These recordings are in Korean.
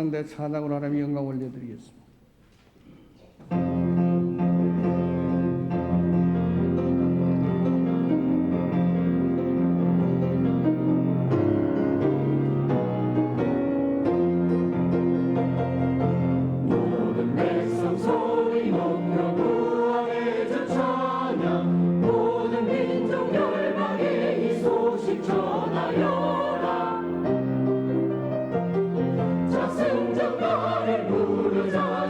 상대 사당으로 하나님 영광 올려드리겠습니다. Lord.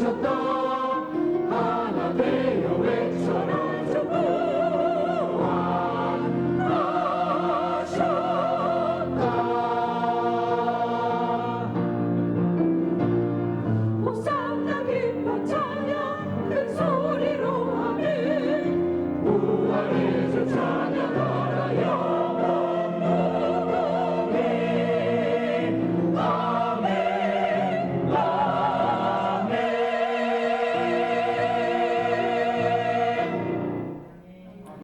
Santo